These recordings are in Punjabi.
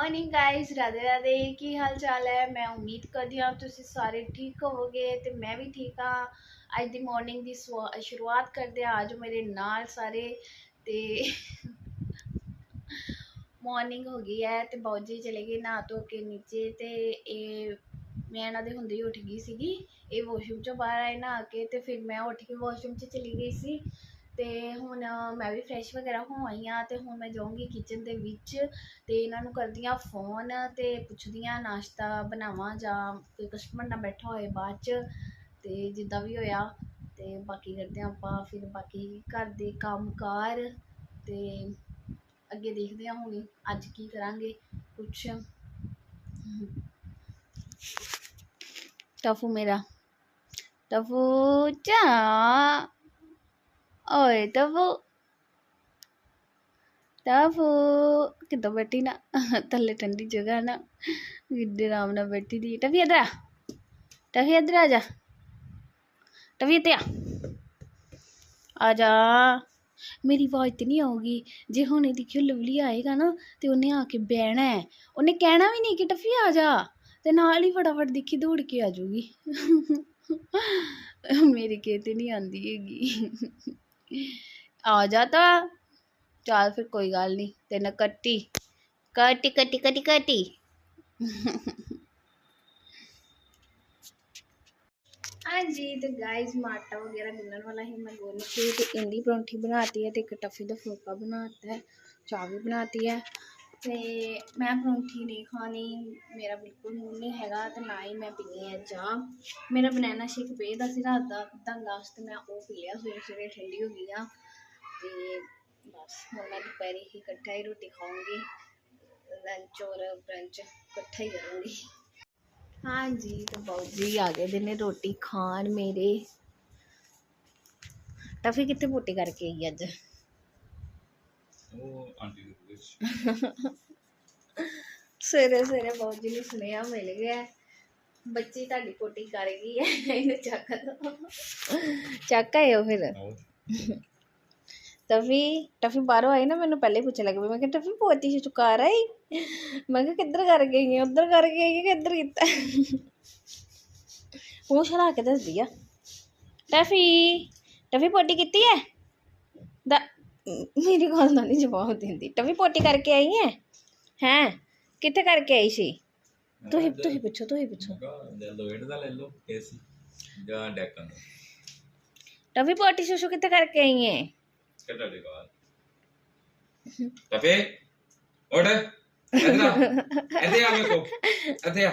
ਮਾਰਨਿੰਗ ਗਾਇਸ ਰਾਧੇ ਰਾਧੇ ਕੀ ਹਾਲ ਚਾਲ ਹੈ ਮੈਂ ਉਮੀਦ ਕਰਦੀ ਹਾਂ ਤੁਸੀਂ ਸਾਰੇ ਠੀਕ ਹੋਵੋਗੇ ਤੇ ਮੈਂ ਵੀ ਠੀਕ ਹਾਂ ਅੱਜ ਦੀ ਮਾਰਨਿੰਗ ਦੀ ਸ਼ੁਰੂਆਤ ਕਰਦੇ ਹਾਂ ਅੱਜ ਮੇਰੇ ਨਾਲ ਸਾਰੇ ਤੇ ਮਾਰਨਿੰਗ ਹੋ ਗਈ ਹੈ ਤੇ ਬਾਊਜੀ ਚਲੇ ਗਏ ਨਹਾ ਧੋ ਕੇ ਨੀਚੇ ਤੇ ਇਹ ਮੈਂ ਇਹਨਾਂ ਦੇ ਹੁੰਦੇ ਹੀ ਉੱਠ ਗਈ ਸੀਗੀ ਇਹ ਵਾਸ਼ਰੂਮ ਚੋਂ ਬਾਹਰ ਆਏ ਨਹਾ ਕੇ ਤੇ ਫਿਰ ਮੈਂ ਉੱਠ ਕੇ ਵਾਸ਼ਰੂਮ 'ਚ ਚਲੀ ਗਈ ਸੀ ਤੇ ਹੁਣ ਮੈਂ ਵੀ ਫਰੈਸ਼ ਵਗੈਰਾ ਹੋ ਆਈ ਹਾਂ ਤੇ ਹੁਣ ਮੈਂ ਜਾਊਂਗੀ ਕਿਚਨ ਦੇ ਵਿੱਚ ਤੇ ਇਹਨਾਂ ਨੂੰ ਕਰਦੀ ਹਾਂ ਫੋਨ ਤੇ ਪੁੱਛਦੀ ਹਾਂ ਨਾਸ਼ਤਾ ਬਣਾਵਾਂ ਜਾਂ ਕੋਈ ਕਸਟਮਰ ਨਾਲ ਬੈਠਾ ਹੋਏ ਬਾਅਦ 'ਚ ਤੇ ਜਿੱਦਾਂ ਵੀ ਹੋਇਆ ਤੇ ਬਾਕੀ ਕਰਦੇ ਹਾਂ ਆਪਾਂ, ਫਿਰ ਬਾਕੀ ਘਰ ਦੇ ਕੰਮਕਾਰ ਤੇ ਅੱਗੇ ਦੇਖਦੇ ਹਾਂ ਹੁਣ ਅੱਜ ਕੀ ਕਰਾਂਗੇ ਕੁਛ। ਟਫੂ ਮੇਰਾ। ਟਫੂ ਚਾ ਓਏ ਟਫੂ ਟਫੂ ਕਿੱਦਾਂ ਬੈਠੀ ਨਾ ਥੱਲੇ ਠੰਡੀ ਜਗ੍ਹਾ ਨਾ ਗਿੱਦੇ ਆਰਾਮ ਨਾਲ ਬੈਠੀ ਦੀ ਟਫੀ ਇਧਰ ਆ ਟਫੀ ਇਧਰ ਆ ਜਾ ਟਫੀ ਇੱਥੇ ਆ ਆ ਜਾ ਮੇਰੀ ਆਵਾਜ਼ ਤੇ ਨਹੀਂ ਆਉਗੀ ਜੇ ਹੁਣ ਇਹ ਦੇਖਿਓ ਲਵਲੀ ਆਏਗਾ ਨਾ ਤੇ ਉਹਨੇ ਆ ਕੇ ਬਹਿਣਾ ਹੈ ਉਹਨੇ ਕਹਿਣਾ ਵੀ ਨਹੀਂ ਕਿ ਟਫੀ ਆ ਜਾ ਤੇ ਨਾਲ ਹੀ ਫਟਾਫਟ ਦੇਖੀ ਦੌੜ ਕੇ ਆ ਜਾਊਗੀ ਮੇਰੀ ਕਿਤੇ ਨਹੀਂ ਆਂਦੀ ਹੈਗੀ ਆ ਜਾ ਤਾਂ ਚੱਲ ਫਿਰ ਕੋਈ ਗੱਲ ਨਹੀਂ ਤੈਨੂੰ ਕੱਟੀ ਕੱਟੀ ਕੱਟੀ ਕੱਟੀ ਕੱਟੀ ਹਾਂਜੀ ਤੇ ਗਾਇਸ ਮਾਟਾ ਵਗੈरह ਗੁੰਨਣ ਵਾਲਾ ਹੀ ਮੈਂ ਗੁੰਨ ਕੇ ਤੇ ਇੰਦੀ ਪਰੌਂਠੀ ਬਣਾਤੀ ਹੈ ਤੇ ਇੱਕ ਟਫੀ ਦਾ ਫੁਲਕਾ ਬਣਾਤਾ ਹੈ ਚਾਹ ਵੀ ਬਣਾਤੀ ਹੈ ਤੇ ਮੈਂ ਪਰੌਂਠੀ ਨਹੀਂ ਖਾਣੀ, ਮੇਰਾ ਬਿਲਕੁਲ ਮੂਡ ਨਹੀਂ ਹੈਗਾ ਤੇ ਨਾ ਹੀ ਮੈਂ ਪੀਣੀ ਹੈ ਚਾਹ। ਮੇਰਾ ਬਨਾਨਾ ਸ਼ੇਕ ਪੀਦਾ ਸੀ ਰਾਤ ਦਾ, ਤਾਂ ਗਲਾਸ ਤੇ ਮੈਂ ਉਹ ਪੀ ਲਿਆ, ਸਵੇਰੇ ਸਵੇਰੇ ਠੰਡੀ ਹੋ ਗਈ ਆ। ਤੇ ਬਸ, ਹੁਣ ਮੈਂ ਦੁਪਹਿਰੇ ਹੀ ਇਕੱਠਾ ਹੀ ਰੋਟੀ ਖਾਊਂਗੀ ਲੰਚ ਔਰ ਬ੍ਰੰਚ ਇਕੱਠਾ ਹੀ ਕਰਾਂਗੀ। ਹਾਂਜੀ, ਤੇ ਬਾਊ ਜੀ ਆ ਗਏ ਦੇ ਨੇ ਰੋਟੀ ਖਾਣ ਮੇਰੇ। ਟਫੀ ਕਿੱਥੇ ਪੋਟੀ ਕਰਕੇ ਆਈ ਅੱਜ? ਉਹ ਆਂਟੀ ਦੇ ਸਵੇਰੇ ਸਵੇਰੇ ਬਾਊ ਜੀ ਨੂੰ ਸੁਨੇਹਾ ਮਿਲ ਗਿਆ। ਬੱਚੀ ਤੁਹਾਡੀ ਪੋਟੀ ਕਰ ਗਈ ਹੈ ਇਹਨੂੰ ਚੱਕ ਦੋ। ਚੱਕ ਆਇਓ ਫਿਰ। ਟਫੀ ਟਫੀ ਬਾਹਰੋਂ ਆਈ ਨਾ ਮੈਨੂੰ ਪਹਿਲੇ ਪੁੱਛਣ ਲੱਗ ਪਈ ਮੈਂ ਕਿਹਾ ਟਫੀ ਪੋਤੀ ਚ ਚੁਕਾ ਰਹੀ ਮੈਂ ਕਿਹਾ ਕਿੱਧਰ ਕਰ ਗਈ ਹੈ ਉੱਧਰ ਕਰ ਗਈ ਹੈ ਕਿ ਇੱਧਰ ਕੀਤਾ? ਉਹ ਛੜਾ ਕੇ ਦੱਸਦੀ ਆ। ਟਫੀ ਟਫੀ ਪੋਟੀ ਕੀਤੀ ਹੈ? ਦਾ ਮੇਰੀ ਗੱਲ ਦਾ ਨਹੀਂ ਜਵਾਬ ਦਿੰਦੀ। ਟਫੀ ਪੋਟੀ ਕਰਕੇ ਆਈ ਹੈ ਹੈ? ਕਿੱਥੇ ਕਰਕੇ ਆਈ ਸੀ? ਤੁਸੀਂ ਤੁਸੀਂ ਪੁੱਛੋ ਤੁਸੀਂ ਪੁੱਛੋ। ਲੈ ਲਓ ਇਹਦਾ ਲੈ ਲਓ ਏਸੀ ਜਾਂ ਡੈਕਨ ਟਫੀ ਪੋਟੀ ਸ਼ੁਸ਼ੂ ਕਿੱਥੇ ਕਰਕੇ ਆਈ ਹੈ ਕਿਹੜਾ ਆ। ਇੱਥੇ ਆ ਮੇਰੇ ਕੋ ਇੱਥੇ ਆ।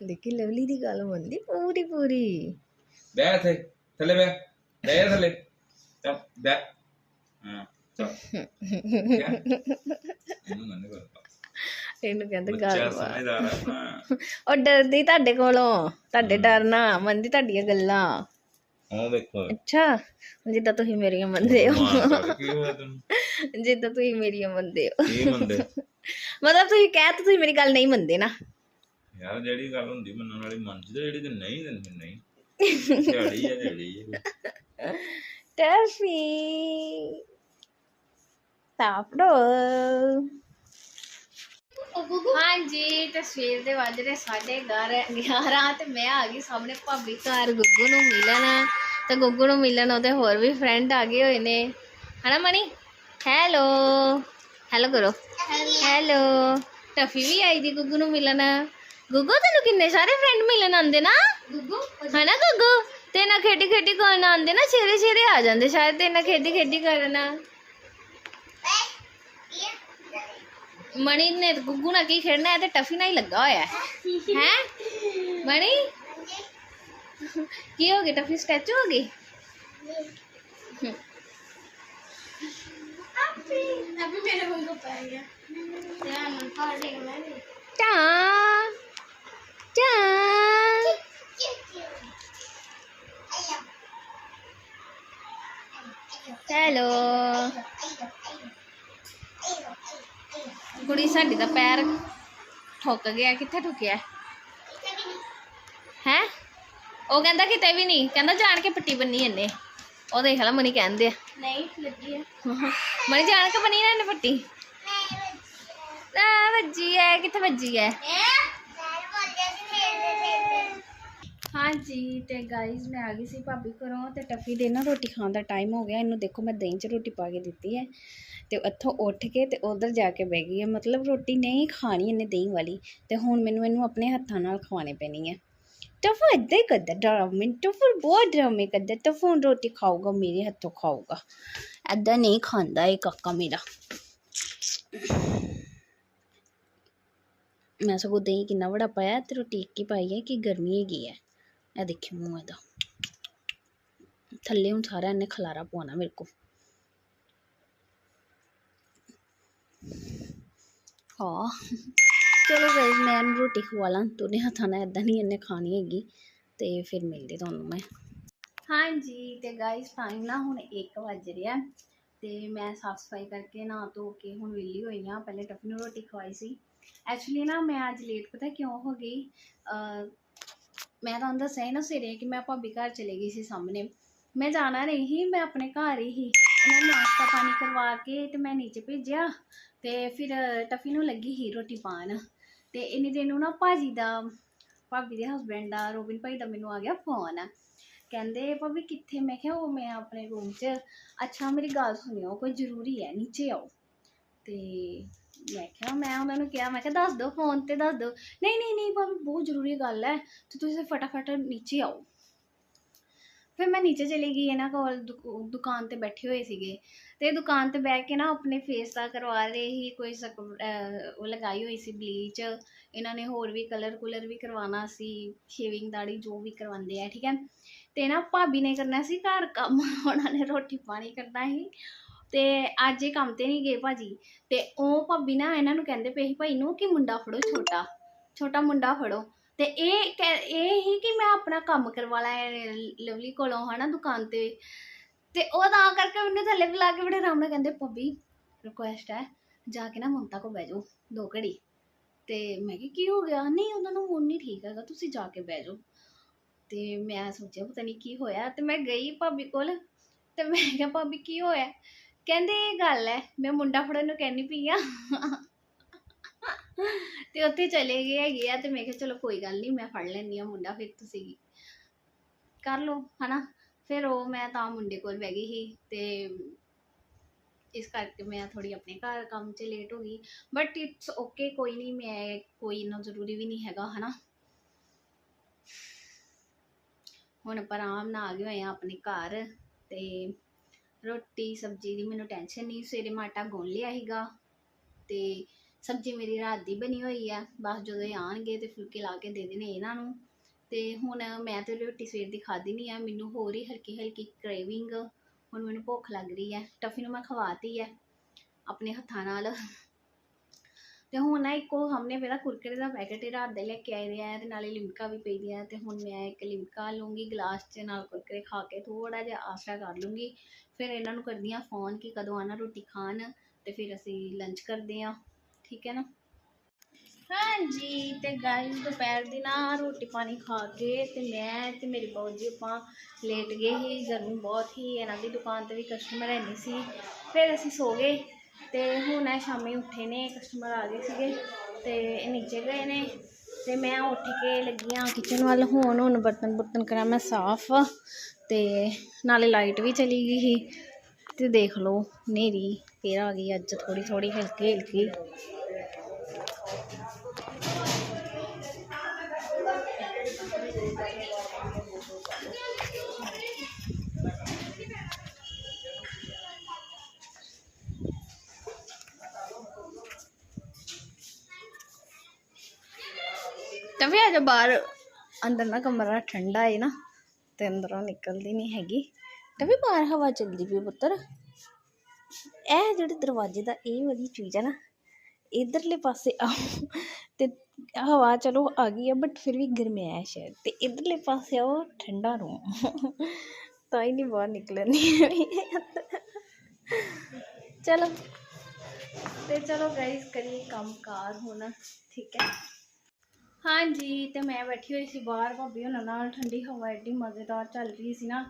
ਦੇਖੀ ਲਵਲੀ ਦੀ ਗੱਲ ਮੰਨਦੀ ਪੂਰੀ ਪੂਰੀ ਬੈ ਇੱਥੇ। ਥੱਲੇ ਬੈ ਬੈ ਥੱਲੇ। ਬੈ? ਇਹਨੂੰ ਮੰਨ ਕਰਦਾ ਇਹਨੂੰ ਕਹਿੰਦੇ ਬੱਚਾ ਗੱਲ ਸਮਝਦਾਰ ਹੈ। ਆਪਣਾ ਉਹ ਡਰਦੀ ਤੁਹਾਡੇ ਕੋਲੋਂ। ਤੁਹਾਡੇ ਡਰ ਨਾ ਮੰਨਦੀ ਤੁਹਾਡੀਆਂ ਗੱਲਾਂ। ਉਹ ਦੇਖੋ। ਅੱਛਾ। ਜਿੱਦਾਂ ਤੁਸੀਂ ਮੇਰੀਆਂ ਮੰਨਦੇ ਹੋ। ਜਿੱਦਾਂ ਤੁਸੀਂ ਮੇਰੀਆਂ ਮੰਨਦੇ ਕੀ ਮਤਲਬ ਤੁਸੀਂ ਕਹਿ ਤਾਂ ਤੁਸੀਂ ਮੇਰੀ ਗੱਲ ਨਹੀਂ ਮੰਨਦੇ ਨਾ। ਯਾਰ ਜਿਹੜੀ ਗੱਲ ਹੁੰਦੀ ਮੰਨਣ ਵਾਲੀ ਮੰਨ ਜਿਹੜੀ ਤੇ ਨਹੀਂ ਨਹੀਂ। ਝਾੜੀ ਹੈ ਝਾੜੀ ਹੈ ਟੈਫੀ ਤਾਪੜੋ ਹਾਂਜੀ ਤੇ ਸਵੇਰ ਦੇ ਵੱਜ ਰਹੇ 11:30 11 ਤੇ ਮੈਂ ਆ ਗਈ ਸਾਹਮਣੇ ਭਾਬੀ ਘਰ ਗੁੱਗੂ ਨੂੰ ਮਿਲਣ। ਤੇ ਗੁੱਗੂ ਨੂੰ ਮਿਲਣ ਉਹਦੇ ਹੋਰ ਵੀ ਫਰੈਂਡ ਆ ਗਏ ਹੋਏ ਨੇ। ਹਨਾ ਮਣੀ ਹੈਲੋ ਹੈਲੋ ਕਰੋ। ਹੈਲੋ ਟਫੀ ਵੀ ਆਈ ਦੀ ਗੁੱਗੂ ਨੂੰ ਮਿਲਣ। ਗੁੱਗੂ ਤੈਨੂੰ ਕਿੰਨੇ ਸਾਰੇ ਫਰੈਂਡ ਮਿਲਣ ਆਉਂਦੇ ਨਾ? ਗੁੱਗੂ ਹਨਾ ਗੁੱਗੂ? ਤੇ ਨਾ ਖੇਡੀ ਖੇਡੀ ਕਰਨ ਆਉਂਦੇ ਨਾ ਸਵੇਰੇ ਸਵੇਰੇ ਆ ਜਾਂਦੇ ਸ਼ਾਇਦ ਤੇ ਨਾ ਖੇਡੀ ਖੇਡੀ ਕਰਨਾ ਮਣੀ ਨੇ ਤਾਂ ਗੁੱਗੂ ਨਾਲ ਕੀ ਖੇਡਣਾ ਹੈ ਤੇ ਟਫੀ ਨਾਲ ਹੀ ਲੱਗਾ ਹੋਇਆ ਹੈ ਹੈ ਮਣੀ ਕੀ ਹੋ ਗਿਆ ਟਫੀ ਸਟੈਚੂ ਹੋ ਗਈ अभी मेरे को पा गया यार मन फाड़ देगा मैंने ਟਾ ਟਾ ਹੈਲੋ। ਕੁੜੀ ਸਾਡੀ ਦਾ ਪੈਰ ਠੁੱਕ ਗਿਆ ਕਿੱਥੇ ਠੁੱਕਿਆ? ਹੈ? ਉਹ ਕਹਿੰਦਾ ਕਿਤੇ ਵੀ ਨਹੀਂ ਕਹਿੰਦਾ ਜਾਣ ਕੇ ਪੱਟੀ ਬੰਨੀ ਇਹਨੇ। ਉਹ ਦੇਖ ਲੈ ਮਨੀ ਕਹਿੰਦੇ ਆ। ਨਹੀਂ ਲੱਗੀ ਆ। ਮਨੀ ਜਾਣ ਕੇ ਬੰਨੀ ਨਾ ਇਹਨੇ ਪੱਟੀ? ਆ ਵੱਜੀ ਐ ਕਿੱਥੇ ਵੱਜੀ ਐ? ਹਾਂਜੀ, ਤੇ ਗਾਇਜ਼ ਮੈਂ ਆ ਗਈ ਸੀ ਭਾਬੀ ਘਰੋਂ ਤੇ ਟੱਫੀ ਦੇ ਨਾ ਰੋਟੀ ਖਾਣ ਦਾ ਟਾਈਮ ਹੋ ਗਿਆ। ਇਹਨੂੰ ਦੇਖੋ, ਮੈਂ ਦਹੀਂ 'ਚ ਰੋਟੀ ਪਾ ਕੇ ਦਿੱਤੀ ਹੈ। ਤੇ ਉੱਥੋਂ ਉੱਠ ਕੇ ਤੇ ਉਧਰ ਜਾ ਕੇ ਬਹਿ ਗਈ ਹੈ। ਮਤਲਬ ਰੋਟੀ ਨਹੀਂ ਖਾਣੀ ਇਹਨੇ ਦਹੀਂ ਵਾਲੀ। ਤੇ ਹੁਣ ਮੈਨੂੰ ਇਹਨੂੰ ਆਪਣੇ ਹੱਥਾਂ ਨਾਲ ਖਵਾਉਣੀ ਪੈਣੀ ਹੈ। ਟਫੂ ਇੱਦਾਂ ਹੀ ਕਰਦਾ, ਡਰਾਮੇ ਟਫੂ, ਬਹੁਤ ਡਰਾਮੇ ਕਰਦਾ। ਟਫੂ ਹੁਣ ਰੋਟੀ ਖਾਊਗਾ, ਮੇਰੇ ਹੱਥੋਂ ਖਾਊਗਾ। ਏਦਾਂ ਨਹੀਂ ਖਾਂਦਾ ਇਹ ਕਾਕਾ ਮੇਰਾ। ਮੈਂ ਸਗੋਂ ਦਹੀਂ ਕਿੰਨਾ ਬੜਾ ਪਾਇਆ ਤੇ ਰੋਟੀ ਇੱਕ ਹੀ ਪਾਈ ਹੈ ਕਿ ਗਰਮੀ ਹੈਗੀ ਹੈ। ਇਹ ਦੇਖਿਓ ਮੂੰਹ ਇਹਦਾ। ਥੱਲੇ ਹੁਣ ਸਾਰਾ ਇਹਨੇ ਖਲਾਰਾ ਪਵਾਉਣਾ ਮੇਰੇ ਕੋ ਹਾਂ ਚਲੋ ਗਾਇਸ ਮੈਂ ਇਹਨੂੰ ਰੋਟੀ ਖਵਾ ਲਾਂ ਦੋਨੇ ਹੱਥਾਂ ਨਾਲ ਇਦਾਂ ਨਹੀਂ ਇਹਨੇ ਖਾਣੀ ਹੈਗੀ, ਤੇ ਫਿਰ ਮਿਲਦੀ ਤੁਹਾਨੂੰ ਮੈਂ। ਹਾਂਜੀ, ਤੇ ਗਾਇਸ ਟਾਈਮ ਨਾ ਹੁਣ 1 ਵੱਜ ਰਿਹਾ ਤੇ ਮੈਂ ਸਾਫ਼ ਸਫ਼ਾਈ ਕਰਕੇ ਨਾ ਧੋ ਕੇ ਹੁਣ ਵਿਹਲੀ ਹੋਈ ਆ ਪਹਿਲੇ ਟੱਫੀ ਨੂੰ ਰੋਟੀ ਖਵਾਈ ਸੀ। ਐਕਚੁਅਲੀ ਨਾ ਮੈਂ ਅੱਜ ਲੇਟ ਪਤਾ ਕਿਉਂ ਹੋ ਗਈ? ਮੈਂ ਤੁਹਾਨੂੰ ਦੱਸਿਆ ਹੀ ਨਾ ਸਵੇਰੇ ਕਿ ਮੈਂ ਭਾਬੀ ਘਰ ਚਲੇ ਗਈ ਸੀ ਸਾਹਮਣੇ। ਮੈਂ ਜਾਣਾ ਨਹੀਂ ਸੀ, ਮੈਂ ਆਪਣੇ ਘਰ ਹੀ ਸੀ। ਉਹਨਾਂ ਨੂੰ ਨਾਸ਼ਤਾ ਪਾਣੀ ਕਰਵਾ ਕੇ ਤੇ ਮੈਂ ਨੀਚੇ ਭੇਜਿਆ ਤੇ ਫਿਰ ਟਫੀ ਨੂੰ ਲੱਗੀ ਹੀ ਰੋਟੀ ਪਾਣ ਤੇ ਇੰਨੀ ਦਿਨ ਨੂੰ ਨਾ ਭਾਜੀ ਦਾ, ਭਾਬੀ ਦੇ ਹਸਬੈਂਡ ਦਾ, ਰੋਬਿਨ ਭਾਈ ਦਾ ਮੈਨੂੰ ਆ ਗਿਆ ਫੋਨ ਕਹਿੰਦੇ, ਭਾਬੀ ਕਿੱਥੇ? ਮੈਂ ਕਿਹਾ, ਉਹ ਮੈਂ ਆਪਣੇ ਰੂਮ 'ਚ। ਅੱਛਾ, ਮੇਰੀ ਗੱਲ ਸੁਣਿਓ, ਕੋਈ ਜ਼ਰੂਰੀ ਹੈ, ਨੀਚੇ ਆਓ। ਤੇ ਮੈਂ ਕਿਹਾ, ਮੈਂ ਉਹਨਾਂ ਨੂੰ ਕਿਹਾ, ਮੈਂ ਕਿਹਾ, ਦੱਸ ਦਿਓ ਫੋਨ ਤੇ, ਦੱਸ ਦਿਓ। ਨਹੀਂ ਨਹੀਂ ਨਹੀਂ, ਭਾਬੀ, ਬਹੁਤ ਜ਼ਰੂਰੀ ਗੱਲ ਹੈ, ਤੇ ਤੁਸੀਂ ਫਟਾਫਟ ਨੀਚੇ ਆਓ। ਫਿਰ ਮੈਂ ਨੀਚੇ ਚਲੀ ਗਈ, ਇਹਨਾਂ ਕੋਲ ਦੁਕਾਨ ਤੇ ਬੈਠੇ ਹੋਏ ਸੀਗੇ। ਤੇ ਦੁਕਾਨ ਤੇ ਬੈਠ ਕੇ ਨਾ ਆਪਣੇ ਫੇਸ ਦਾ ਕਰਵਾ ਰਹੇ ਹੀ ਕੋਈ ਸਕ ਉਹ ਲਗਾਈ ਹੋਈ ਸੀ ਬਲੀਚ ਇਹਨਾਂ ਨੇ ਹੋਰ ਵੀ ਕਲਰ ਕੁਲਰ ਵੀ ਕਰਵਾਉਣਾ ਸੀ ਸ਼ੇਵਿੰਗ ਦਾੜੀ ਜੋ ਵੀ ਕਰਵਾਉਂਦੇ ਆ, ਠੀਕ ਹੈ। ਤੇ ਨਾ ਭਾਬੀ ਨੇ ਕਰਨਾ ਸੀ ਘਰ ਕੰਮ, ਉਹਨਾਂ ਨੇ ਰੋਟੀ ਪਾਣੀ ਕਰਨਾ ਸੀ। ਤੇ ਅੱਜ ਇਹ ਕੰਮ ਤੇ ਨਹੀਂ ਗਏ ਭਾਜੀ। ਤੇ ਉਹ ਭਾਬੀ ਨਾ ਇਹਨਾਂ ਨੂੰ ਕਹਿੰਦੇ ਪਏ ਸੀ, ਭਾਈ ਨੂੰ ਕਿ ਮੁੰਡਾ ਫੜੋ ਛੋਟਾ ਛੋਟਾ ਮੁੰਡਾ ਫੜੋ। ਤੇ ਇਹ ਕਹਿ- ਇਹ ਹੀ ਕਿ ਮੈਂ ਆਪਣਾ ਕੰਮ ਕਰਵਾ ਲਾ ਲਵਲੀ ਕੋਲੋਂ ਹਨਾ ਦੁਕਾਨ ਤੇ। ਤੇ ਉਹ ਤਾਂ ਕਰਕੇ ਮੈਨੂੰ ਥੱਲੇ ਬੁਲਾ ਕੇ ਬੜੇ ਆਰਾਮ ਨਾਲ ਕਹਿੰਦੇ, ਭਾਬੀ ਰਿਕੁਐਸਟ ਹੈ, ਜਾ ਕੇ ਨਾ ਮਮਤਾ ਕੋ ਬਹਿ ਜਾਓ, ਦੋ ਘੜੀ। ਤੇ ਮੈਂ ਕਿਹਾ, ਕੀ ਹੋ ਗਿਆ? ਨਹੀਂ, ਉਹਨਾਂ ਨੂੰ ਹੁਣ ਨਹੀਂ ਠੀਕ ਹੈਗਾ, ਤੁਸੀਂ ਜਾ ਕੇ ਬਹਿ ਜਾਓ। ਤੇ ਮੈਂ ਸੋਚਿਆ, ਪਤਾ ਨਹੀਂ ਕੀ ਹੋਇਆ? ਤੇ ਮੈਂ ਗਈ ਭਾਬੀ ਕੋਲ, ਤੇ ਮੈਂ ਕਿਹਾ, ਭਾਬੀ, ਕੀ ਹੋਇਆ? ਕਹਿੰਦੇ ਇਹ ਗੱਲ ਹੈ ਮੈਂ ਮੁੰਡਾ ਫੜਨ ਨੂੰ ਕਹਿੰਦੀ ਪਈ ਆ। ਤੇ ਉੱਥੇ ਚਲੇ ਗਏ ਹੈਗੇ ਆ ਤੇ ਮੈਂ ਕਿਹਾ ਚਲੋ ਕੋਈ ਗੱਲ ਨਹੀਂ ਮੈਂ ਫੜ ਲੈਂਦੀ ਆ ਮੁੰਡਾ ਫਿਰ ਤੁਸੀਂ ਕਰ ਲਓ, ਹਨਾ? ਫਿਰ ਉਹ ਮੈਂ ਤਾਂ ਮੁੰਡੇ ਕੋਲ ਬਹਿ ਗਈ ਸੀ ਤੇ ਇਸ ਕਰਕੇ ਮੈਂ ਥੋੜੀ ਆਪਣੇ ਘਰ ਕੰਮ 'ਚ ਲੇਟ ਹੋ ਗਈ। ਬਟ ਇਟਸ ਓਕੇ ਕੋਈ ਨਹੀਂ ਮੈਂ ਕੋਈ ਇੰਨਾ ਜ਼ਰੂਰੀ ਵੀ ਨਹੀਂ ਹੈਗਾ, ਹਨਾ? ਹੁਣ ਆਪਾਂ ਆਰਾਮ ਨਾਲ ਆ ਗਏ ਹੋਏ ਆ ਆਪਣੇ ਘਰ ਤੇ ਰੋਟੀ, ਸਬਜ਼ੀ ਦੀ ਮੈਨੂੰ ਟੈਨਸ਼ਨ ਨਹੀਂ। ਸਵੇਰੇ ਮੈਂ ਆਟਾ ਗੁੰਨ ਲਿਆ ਸੀਗਾ ਤੇ ਸਬਜ਼ੀ ਮੇਰੀ ਰਾਤ ਦੀ ਬਣੀ ਹੋਈ ਆ। ਬਸ ਜਦੋਂ ਇਹ ਆਣਗੇ ਤੇ ਫੁਲਕੇ ਲਾ ਕੇ ਦੇ ਦੇਣੇ ਇਹਨਾਂ ਨੂੰ। ਤੇ ਹੁਣ ਮੈਂ ਤੇ ਰੋਟੀ ਸਵੇਰ ਦੀ ਖਾਧੀ ਨਹੀਂ ਆ। ਮੈਨੂੰ ਹੋਰ ਹੀ ਹਲਕੀ ਹਲਕੀ ਕ੍ਰੇਵਿੰਗ ਹੁਣ ਮੈਨੂੰ ਭੁੱਖ ਲੱਗ ਰਹੀ ਹੈ ਟਫੀ ਨੂੰ ਮੈਂ ਖਵਾਤੀ ਹੈ ਆਪਣੇ ਹੱਥਾਂ ਨਾਲ। ਤੇ ਹੁਣ ਨਾ ਇੱਕੋ ਸਾਹਮਣੇ ਮੇਰਾ ਕੁਰਕਰੇ ਦਾ ਪੈਕੇਟ ਹੀ ਰਾਤ ਦੇ ਲੈ ਕੇ ਆਏ ਰਿਹਾ ਤੇ ਨਾਲੇ ਲਿਮਕਾ ਵੀ ਪਈ ਦੀਆਂ ਤੇ ਹੁਣ ਮੈਂ ਇੱਕ ਲਿਮਕਾ ਲੂੰਗੀ ਗਲਾਸ 'ਚ ਨਾਲ ਕੁਰਕਰੇ ਖਾ ਕੇ ਥੋੜਾ ਜਿਹਾ ਆਸਰਾ ਕਰ ਲੂੰਗੀ ਫਿਰ ਇਹਨਾਂ ਨੂੰ ਕਰਦੀ ਆ ਫੋਨ ਕਿ ਕਦੋਂ ਆਣਾ ਰੋਟੀ ਖਾਣ, ਤੇ ਫਿਰ ਅਸੀਂ ਲੰਚ ਕਰਦੇ ਆ ਠੀਕ ਹੈ ਨਾ? ਹਾਂਜੀ, ਤੇ ਗਾਇਸ ਦੁਪਹਿਰ ਦੀ ਨਾ ਰੋਟੀ ਪਾਣੀ ਖਾ ਕੇ ਤੇ ਮੈਂ ਤੇ ਮੇਰੀ ਬਾਊ ਜੀ ਆਪਾਂ ਲੇਟ ਗਏ ਸੀ, ਗਰਮੀ ਬਹੁਤ ਹੀ ਇਹਨਾਂ ਦੀ ਦੁਕਾਨ ਤੇ ਵੀ ਕਸਟਮਰ ਹੈ ਨਹੀਂ ਸੀ। ਫਿਰ ਅਸੀਂ ਸੋ ਗਏ। ਤੇ ਹੁਣ ਇਹ ਸ਼ਾਮੀ ਉੱਠੇ ਨੇ ਕਸਟਮਰ ਆ ਗਏ ਸੀਗੇ ਤੇ ਇਹ ਨੀਚੇ ਗਏ ਨੇ ਤੇ ਮੈਂ ਉੱਠ ਕੇ ਲੱਗੀ ਆ ਕਿਚਨ ਵੱਲ। ਹੁਣ ਹੁਣ ਬਰਤਨ ਬੁਰਤਨ ਕਰਾਂ, ਮੈਂ ਸਾਫ਼, ਤੇ ਨਾਲੇ ਲਾਈਟ ਵੀ ਚਲੀ ਗਈ ਸੀ। ਤੇ ਦੇਖ ਲਓ, ਹਨੇਰੀ ਫੇਰ ਆ ਗਈ, ਅੱਜ ਥੋੜੀ ਥੋੜੀ ਹਲਕੀ ਹਲਕੀ ਤਾਂ ਵੀ ਅੱਜ ਬਾਹਰ। ਅੰਦਰ ਨਾ ਕਮਰਾ ਠੰਡਾ ਹੈ ਨਾ, ਤੇ ਅੰਦਰੋਂ ਨਿਕਲਦੀ ਨਹੀਂ ਹੈਗੀ। ਤਾਂ ਵੀ ਬਾਹਰ ਹਵਾ ਚੱਲਦੀ ਪਈ ਪੁੱਤਰ। ਇਹ ਜਿਹੜੇ ਦਰਵਾਜ਼ੇ ਦਾ ਇਹ ਵਾਲੀ ਚੀਜ਼ ਹੈ ਨਾ, ਇਧਰਲੇ ਪਾਸੇ ਆਓ, ਤੇ ਹਵਾ ਚਲੋ ਆ ਗਈ ਹੈ ਬਟ ਫਿਰ ਵੀ ਗਰਮੈਸ਼ ਹੈ ਤੇ ਇਧਰਲੇ ਪਾਸੇ ਆਓ, ਠੰਡਾ ਰੂਮ। ਤਾਂ ਹੀ ਨਹੀਂ ਬਾਹਰ ਨਿਕਲਣੀ ਚਲੋ। ਤੇ ਚਲੋ ਗਾਇਸ ਕਰੀਏ ਕੰਮ ਕਾਰ ਹੁਣ, ਠੀਕ ਹੈ। ਹਾਂਜੀ, ਤੇ ਮੈਂ ਬੈਠੀ ਹੋਈ ਸੀ ਬਾਹਰ ਭਾਬੀ ਉਹਨਾਂ ਨਾਲ, ਠੰਡੀ ਹਵਾ ਐਡੀ ਮਜ਼ੇਦਾਰ ਚੱਲ ਰਹੀ ਸੀ ਨਾ,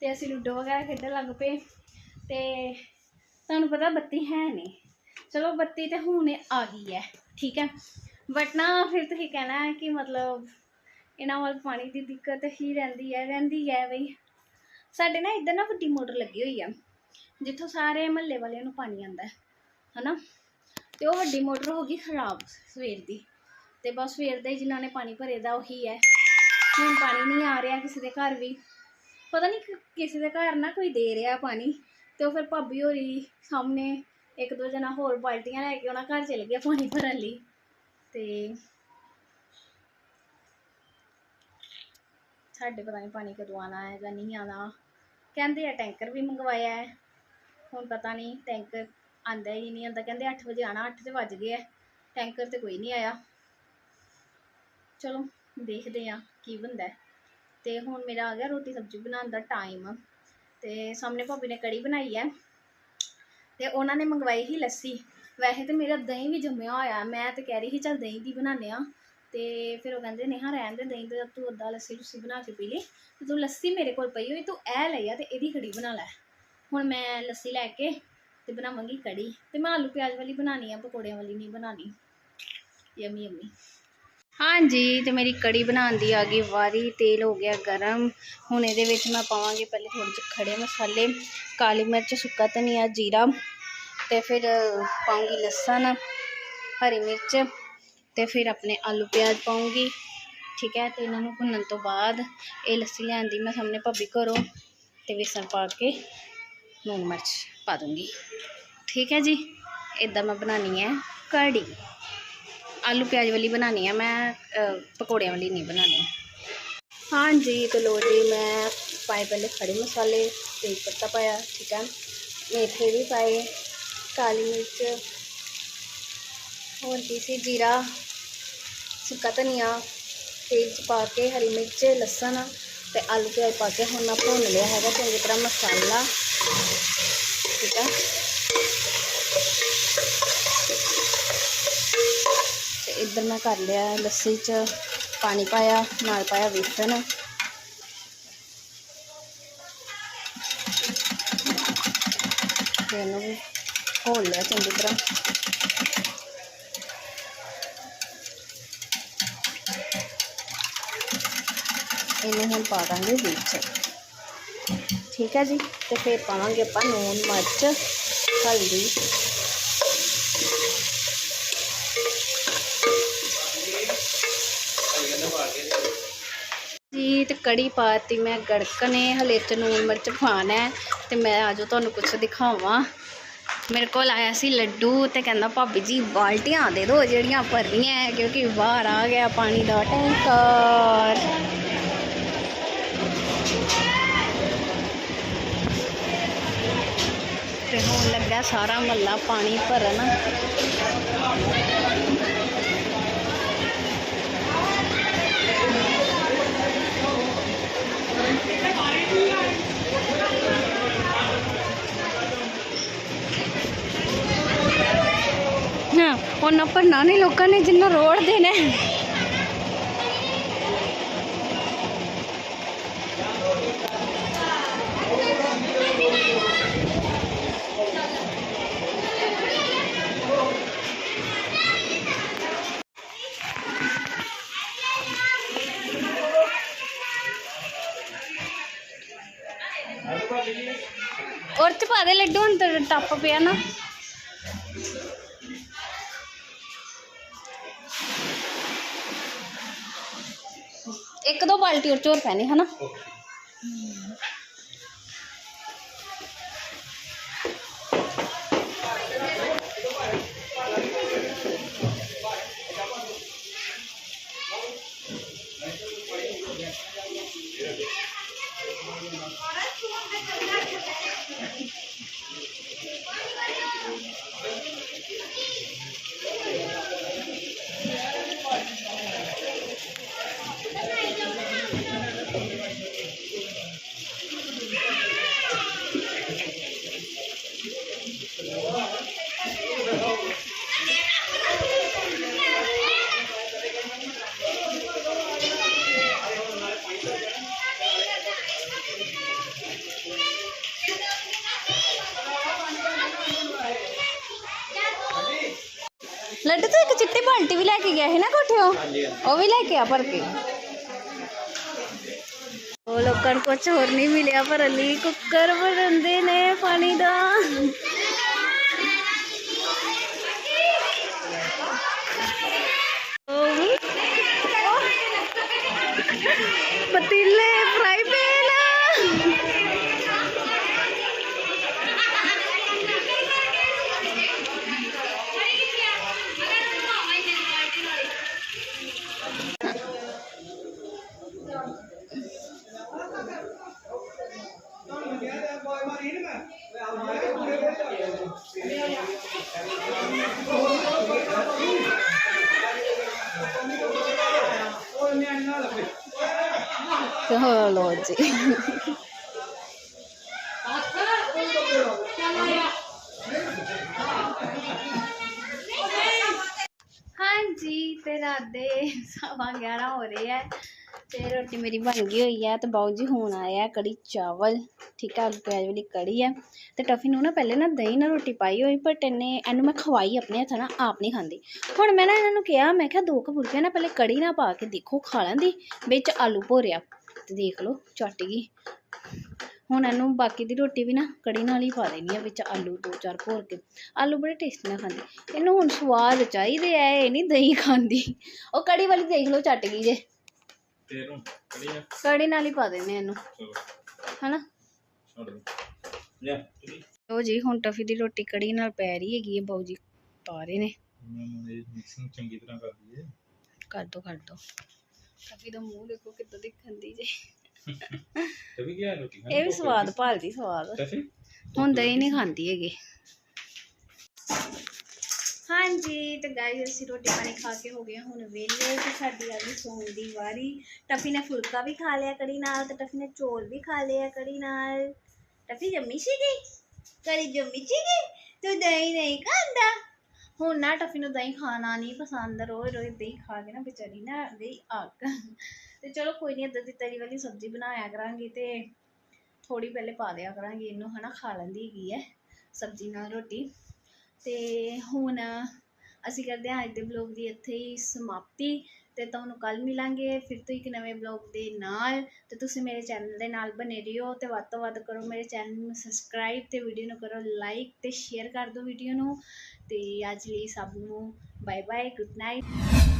ਤੇ ਅਸੀਂ ਲੂਡੋ ਵਗੈਰਾ ਖੇਡਣ ਲੱਗ ਪਏ, ਤੇ ਤੁਹਾਨੂੰ ਪਤਾ ਬੱਤੀ ਹੈ ਨਹੀਂ ਚਲੋ ਬੱਤੀ ਤੇ ਹੁਣ ਆ ਗਈ ਹੈ, ਠੀਕ ਹੈ। ਬਟ ਨਾ ਫਿਰ ਤੁਸੀਂ ਕਹਿਣਾ ਹੈ ਕਿ ਮਤਲਬ ਇਹਨਾਂ ਵੱਲ ਪਾਣੀ ਦੀ ਦਿੱਕਤ ਹੀ ਰਹਿੰਦੀ ਹੈ ਰਹਿੰਦੀ ਹੈ ਬਈ। ਸਾਡੇ ਨਾ ਇੱਧਰ ਨਾ ਵੱਡੀ ਮੋਟਰ ਲੱਗੀ ਹੋਈ ਆ, ਜਿੱਥੋਂ ਸਾਰੇ ਮਹੱਲੇ ਵਾਲਿਆਂ ਨੂੰ ਪਾਣੀ ਆਉਂਦਾ ਹੈ, ਹਨਾ? ਤੇ ਉਹ ਵੱਡੀ ਮੋਟਰ ਹੋ ਗਈ ਖਰਾਬ ਸਵੇਰ ਦੀ। ਤੇ ਬਸ ਸਵੇਰ ਦੇ ਹੀ ਜਿਨ੍ਹਾਂ ਨੇ ਪਾਣੀ ਭਰੇ ਦਾ ਉਹੀ ਹੈ। ਹੁਣ ਪਾਣੀ ਨਹੀਂ ਆ ਰਿਹਾ ਕਿਸੇ ਦੇ ਘਰ ਵੀ। ਪਤਾ ਨਹੀਂ ਕਿਸੇ ਦੇ ਘਰ ਨਾ ਕੋਈ ਦੇ ਰਿਹਾ ਪਾਣੀ। ਤੇ ਉਹ ਫਿਰ ਭਾਬੀ ਹੋਰੀ ਸਾਹਮਣੇ ਇੱਕ ਦੋ ਜਣਾ ਹੋਰ ਬਾਲਟੀਆਂ ਲੈ ਕੇ ਉਹਨਾਂ ਘਰ ਚਲੇ ਗਿਆ ਪਾਣੀ ਭਰਨ ਲਈ। ਤੇ ਸਾਡੇ ਪਤਾ ਨਹੀਂ ਪਾਣੀ ਕਦੋਂ ਆਣਾ ਹੈ ਜਾਂ ਨਹੀਂ ਆਣਾ ਕਹਿੰਦੇ ਆ ਟੈਂਕਰ ਵੀ ਮੰਗਵਾਇਆ ਹੈ। ਹੁਣ ਪਤਾ ਨਹੀਂ ਟੈਂਕਰ ਆਂਦਾ ਹੀ ਨਹੀਂ ਆਂਦਾ ਕਹਿੰਦੇ 8 ਵਜੇ ਆਣਾ 8 ਤੇ ਵੱਜ ਗਏ ਆ ਟੈਂਕਰ ਤੇ ਕੋਈ ਨਹੀਂ ਆਇਆ। ਚਲੋ ਦੇਖਦੇ ਆ ਕੀ ਬੰਦਾ ਤੇ ਹੁਣ ਮੇਰਾ ਆ ਗਿਆ ਰੋਟੀ ਸਬਜ਼ੀ ਬਣਾਉਣ ਦਾ ਟਾਈਮ ਤੇ ਸਾਹਮਣੇ ਭਾਬੀ ਨੇ ਕੜੀ ਬਣਾਈ ਹੈ। ਤੇ ਉਹਨਾਂ ਨੇ ਮੰਗਵਾਈ ਸੀ ਲੱਸੀ। ਵੈਸੇ ਤੇ ਮੇਰਾ ਦਹੀਂ ਵੀ ਜੰਮਿਆ ਹੋਇਆ ਮੈਂ ਤੇ ਕਹਿ ਰਹੀ ਸੀ, ਚੱਲ ਦਹੀਂ ਦੀ ਬਣਾਉਂਦੇ ਆ ਤੇ ਫਿਰ ਉਹ ਕਹਿੰਦੇ, ਨੇਹਾ, ਰਹਿਣ ਦੇ, ਦਹੀਂ ਤੇ ਤੂੰ ਅੱਧਾ ਲੱਸੀ ਲੁੱਸੀ ਬਣਾ ਕੇ ਪੀ ਲਈ ਤੇ ਤੂੰ ਲੱਸੀ ਮੇਰੇ ਕੋਲ ਪਈ ਹੋਈ, ਤੂੰ ਇਹ ਲਈ ਆ ਤੇ ਇਹਦੀ ਕੜੀ ਬਣਾ ਲੈ। ਹੁਣ ਮੈਂ ਲੱਸੀ ਲੈ ਕੇ ਤੇ ਬਣਾਵਾਂਗੀ ਕੜੀ। ਤੇ ਮੈਂ ਆਲੂ ਪਿਆਜ਼ ਵਾਲੀ ਬਣਾਉਣੀ ਆ, ਪਕੌੜਿਆਂ ਵਾਲੀ ਨਹੀਂ ਬਣਾਉਣੀ। Yummy yummy. ਹਾਂਜੀ, ਤੇ ਮੇਰੀ ਕੜੀ ਬਣਾਉਣ ਦੀ ਆ ਗਈ ਵਾਰੀ, ਤੇਲ ਹੋ ਗਿਆ ਗਰਮ। ਹੁਣ ਇਹਦੇ ਵਿੱਚ ਮੈਂ ਪਾਵਾਂਗੀ ਪਹਿਲੇ ਥੋੜ੍ਹੇ ਜਿਹੇ ਖੜੇ ਮਸਾਲੇ, ਕਾਲੀ ਮਿਰਚ, ਸੁੱਕਾ ਧਨੀਆ, ਜੀਰਾ, ਤੇ ਫਿਰ ਪਾਉਂਗੀ ਲਸਣ, ਹਰੀ ਮਿਰਚ, ਤੇ ਫਿਰ ਆਪਣੇ ਆਲੂ ਪਿਆਜ਼ ਪਾਉਂਗੀ, ਠੀਕ ਹੈ? ਤੇ ਇਹਨਾਂ ਨੂੰ ਭੁੰਨਣ ਤੋਂ ਬਾਅਦ ਇਹ ਲੱਸੀ ਲਿਆਂਦੀ ਮੈਂ ਸਾਹਮਣੇ ਭਾਬੀ ਘਰੋਂ, ਤੇ ਵੇਸਣ ਪਾ ਕੇ ਲੂਣ ਮਿਰਚ ਪਾ ਦੂੰਗੀ। ਠੀਕ ਹੈ ਜੀ? ਇਦਾਂ ਮੈਂ ਬਣਾਉਣੀ ਹੈ ਕੜੀ। ਆਲੂ ਪਿਆਜ਼ ਵਾਲੀ ਬਣਾਉਣੀ ਆ, ਮੈਂ ਪਕੌੜਿਆਂ ਵਾਲੀ ਨਹੀਂ ਬਣਾਉਣੀ। ਹਾਂਜੀ ਤੇ ਲੋ ਜੀ, ਮੈਂ ਪਾਏ ਪਹਿਲੇ ਖੜੇ ਮਸਾਲੇ ਤੇਜ ਪੱਤਾ ਪਾਇਆ, ਠੀਕ ਹੈ ਮੇਥੇ ਵੀ ਪਾਏ, ਕਾਲੀ ਮਿਰਚ, ਹੋਰ ਕੀ ਸੀ, ਜੀਰਾ, ਸੁੱਕਾ ਧਨੀਆ, ਤੇਲ 'ਚ ਪਾ ਕੇ ਹਰੀ ਮਿਰਚ, ਲਸਣ ਤੇ ਆਲੂ ਪਿਆਜ਼ ਪਾ ਕੇ ਹੁਣ ਮੈਂ ਭੁੰਨ ਲਿਆ ਹੈਗਾ ਚੰਗੀ ਤਰ੍ਹਾਂ ਮਸਾਲਾ, ਠੀਕ ਹੈ ਤੇ ਇੱਧਰ ਮੈਂ ਕਰ ਲਿਆ ਲੱਸੀ 'ਚ ਪਾਣੀ ਪਾਇਆ, ਨਾਲ ਪਾਇਆ ਵੇਸਣ। ਤੇ ਇਹਨੂੰ ਵੀ ਘੋਲ ਲਿਆ ਚੰਗੀ ਤਰ੍ਹਾਂ। ਇਹਨੂੰ ਹੁਣ ਪਾ ਦਾਂਗੇ ਵਿੱਚ। ਠੀਕ ਹੈ ਜੀ, ਤੇ ਫਿਰ ਪਾਵਾਂਗੇ ਆਪਾਂ ਨੂਨ ਮਿਰਚ, ਹਲਦੀ। ਜੀ ਤੇ ਕੜੀ ਪਾਤੀ, ਮੈਂ ਗੜਕਣੇ, ਹਲੇ ਚ ਨੂਨ ਮਿਰਚ ਪਾਣਾ ਹੈ ਤੇ ਮੈਂ ਆਜੋ ਤੁਹਾਨੂੰ ਕੁਝ ਦਿਖਾਵਾਂ। ਮੇਰੇ ਕੋਲ ਆਇਆ ਸੀ ਲੱਡੂ ਤੇ ਕਹਿੰਦਾ, ਭਾਬੀ ਜੀ, ਬਾਲਟੀਆਂ ਦੇ ਦਿਓ ਜਿਹੜੀਆਂ ਭਰਨੀਆਂ ਹੈ, ਕਿਉਂਕਿ ਬਾਹਰ ਆ ਗਿਆ ਪਾਣੀ ਦਾ ਟੈਂਕਰ। ਤੇ ਹੁਣ ਲੱਗਾ ਸਾਰਾ ਮੱਲਾ ਪਾਣੀ ਭਰਨ ਹਾਂ ਉਹਨਾਂ ਭਰਨਾ ਨਹੀਂ ਲੋਕਾਂ ਨੇ ਜਿੰਨਾ ਰੋੜ ਦੇਣਾ ਹੈ। ਔਰ ਚ ਪਾ ਦੇ ਲੱਡੂ, ਹੁਣ ਤਾਂ ਟੱਪ ਪਿਆ ਨਾ ਇੱਕ ਦੋ ਬਾਲਟੀ ਔਰ ਚੋਰ ਪੈਣੇ ਹਨਾ? ਕੋਠਿਓ ਹਾਂਜੀ ਉਹ ਵੀ ਲੈ ਕੇ ਆ ਭਰ ਕੇ। ਉਹ ਲੋਕਾਂ ਨੂੰ ਕੁਝ ਹੋਰ ਨਹੀਂ ਮਿਲਿਆ, ਪਰ ਲਈ ਕੁੱਕਰ ਬਣਦੇ ਨੇ ਪਾਣੀ ਦਾ। ਚਲੋ ਜੀ। ਹਾਂਜੀ ਤੇ ਰਾਤ ਦੇ ਸਵਾ 11 ਹੋ ਰਹੇ ਹੈ ਤੇ ਮੇਰੀ ਬਣ ਗਈ ਹੋਈ ਹੈ ਤੇ ਬਾਊ ਜੀ ਹੁਣ ਆਇਆ ਕੜੀ ਚਾਵਲ। ਠੀਕ ਹੈ ਆਲੂ ਪਿਆਜ਼ ਵਾਲੀ ਕੜੀ ਹੈ ਤੇ ਟਫੀ ਨੂੰ ਨਾ ਪਹਿਲੇ ਨਾ ਦਹੀਂ ਨਾਲ ਰੋਟੀ ਪਾਈ ਹੋਈ ਬਟ ਇਹਨੇ ਇਹਨੂੰ ਮੈਂ ਖਵਾਈ ਆਪਣੇ ਹੱਥਾਂ ਨਾਲ, ਆਪ ਨਹੀਂ ਖਾਂਦੀ। ਹੁਣ ਮੈਂ ਨਾ ਇਹਨਾਂ ਨੂੰ ਕਿਹਾ, ਮੈਂ ਕਿਹਾ ਦੋ ਕੁ ਫੁਲਕੇ ਨਾ ਪਹਿਲੇ ਕੜੀ ਨਾ ਪਾ ਕੇ ਦੇਖੋ, ਖਾ ਲੈਂਦੀ, ਵਿੱਚ ਆਲੂ ਭੋਰਿਆ। ਤੇ ਦੇਖ ਲਓ ਚੱਟ ਗਈ। ਹੁਣ ਇਹਨੂੰ ਬਾਕੀ ਦੀ ਰੋਟੀ ਵੀ ਨਾ ਕੜੀ ਨਾਲ ਹੀ ਪਾ ਦੇਣੀ ਆ, ਵਿੱਚ ਆਲੂ ਦੋ ਚਾਰ ਭੋਰ ਕੇ ਆਲੂ ਬੜੇ ਟੇਸਟੀ ਨਾਲ ਖਾਂਦੀ। ਇਹਨੂੰ ਹੁਣ ਸਵਾਦ ਚਾਹੀਦੇ ਆ, ਇਹ ਨਹੀਂ ਦਹੀਂ ਖਾਂਦੀ। ਉਹ ਕੜੀ ਵਾਲੀ ਦੇਖ ਲਓ ਚੱਟ ਗਈ ਜੇ। ਤੇ ਕੜੀ ਆ ਕੜੀ ਨਾਲ ਹੀ ਪਾ ਦੇਣੇ ਇਹਨੂੰ। ਚਲੋ। ਹਨਾ? ਛੱਡ ਦੋ। ਲੈ ਲਓ ਜੀ ਹੁਣ ਟਫੀ ਦੀ ਰੋਟੀ ਕੜੀ ਨਾਲ ਪੈ ਰਹੀ ਹੈਗੀ ਹੈ ਬਾਊ ਜੀ ਪਾ ਰਹੇ ਨੇ। ਮੈਂ ਇਹ ਮਿਕਸਿੰਗ ਚੰਗੀ ਤਰ੍ਹਾਂ ਕਰ ਦਈਏ ਕਰ ਦੋ ਕਰ ਦੋ। ਟਫੀ ਦਾ ਮੂੰਹ ਦੇਖੋ ਕਿੱਦਾਂ ਦਿਖਣ ਦੀ ਜੇ। ਤੇ ਵੀ ਗਿਆ ਰੋਟੀ ਇਹ ਵੀ ਸਵਾਦ ਭਾਲਦੀ ਸਵਾਦ। ਫਿਰ ਹੁਣ ਦਹੀਂ ਨਹੀਂ ਖਾਂਦੀ ਹੈਗੀ। ਹਾਂਜੀ, ਤੇ ਗਾਇਸ ਅਸੀਂ ਰੋਟੀ ਪਾਣੀ ਖਾ ਕੇ ਹੋ ਗਏ ਹੁਣ ਵਿਹਲੇ ਤੇ ਸਾਡੀ ਆ ਗਈ ਸੌਣ ਦੀ ਵਾਰੀ। ਟਫੀ ਨੇ ਫੁਲਕਾ ਵੀ ਖਾ ਲਿਆ ਕੜੀ ਨਾਲ ਤੇ ਟਫੀ ਨੇ ਚੌਲ ਵੀ ਖਾ ਲਿਆ ਕੜੀ ਨਾਲ। ਟਫੀ ਜੰਮੀ ਸੀਗੀ? ਕੜੀ ਜੰਮੀ ਸੀਗੀ? ਤੂੰ ਦਹੀਂ ਨਹੀਂ ਖਾਂਦਾ? ਹੁਣ ਨਾ ਟਫੀ ਨੂੰ ਦਹੀਂ ਖਾਣਾ ਨਹੀਂ ਪਸੰਦ, ਰੋਜ਼ ਰੋਜ਼ ਦਹੀਂ ਖਾ ਕੇ ਨਾ ਵਿਚਾਰੀ ਨਾ ਦਹੀਂ ਅੱਗ। ਤੇ ਚਲੋ ਕੋਈ ਨਹੀਂ ਇੱਦਾਂ ਦੀ ਤਰੀ ਵਾਲੀ ਸਬਜ਼ੀ ਬਣਾਇਆ ਕਰਾਂਗੇ ਤੇ ਥੋੜੀ ਪਹਿਲੇ ਪਾ ਦਿਆ ਕਰਾਂਗੇ, ਇਹਨੂੰ ਹਨਾ ਖਾ ਲੈਂਦੀ ਹੈਗੀ ਹੈ ਸਬਜ਼ੀ ਨਾਲ ਰੋਟੀ। ਤੇ ਹੁਣ ਅਸੀਂ ਕਰਦੇ ਹਾਂ ਅੱਜ ਦੇ ਬਲੌਗ ਦੀ ਇੱਥੇ ਹੀ ਸਮਾਪਤੀ ਤੇ ਤੁਹਾਨੂੰ ਕੱਲ ਮਿਲਾਂਗੇ ਫਿਰ ਤੋਂ ਇੱਕ ਨਵੇਂ ਬਲੌਗ ਦੇ ਨਾਲ ਤੇ ਤੁਸੀਂ ਮੇਰੇ ਚੈਨਲ ਦੇ ਨਾਲ ਬਨੇ ਰਹੋ ਤੇ ਵੱਧ ਤੋਂ ਵੱਧ ਕਰੋ ਮੇਰੇ ਚੈਨਲ ਨੂੰ ਸਬਸਕ੍ਰਾਈਬ ਤੇ ਵੀਡੀਓ ਨੂੰ ਕਰੋ ਲਾਈਕ ਤੇ ਸ਼ੇਅਰ ਕਰ ਦਿਓ ਵੀਡੀਓ ਨੂੰ ਤੇ ਅੱਜ ਲਈ ਸਭ ਨੂੰ ਬਾਏ ਬਾਏ ਗੁੱਡ ਨਾਈਟ